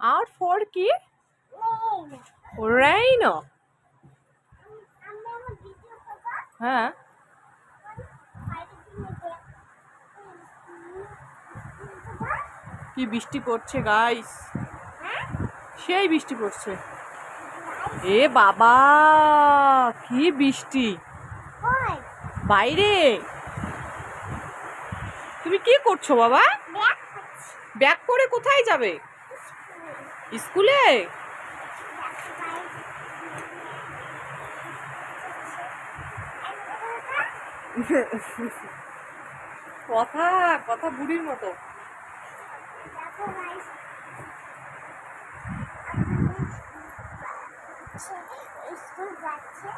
আর for কি? Rain হ্যাঁ। কি বৃষ্টি পড়ছে গাইস সেই বৃষ্টি পড়ছে। এ বাবা কি বৃষ্টি। বাইরে। তুমি কি করছ বাবা? ব্যাগ করে কোথায় যাবে? স্কুলে? কথা কথা বুড়ির মতো। স্কুল যাচ্ছে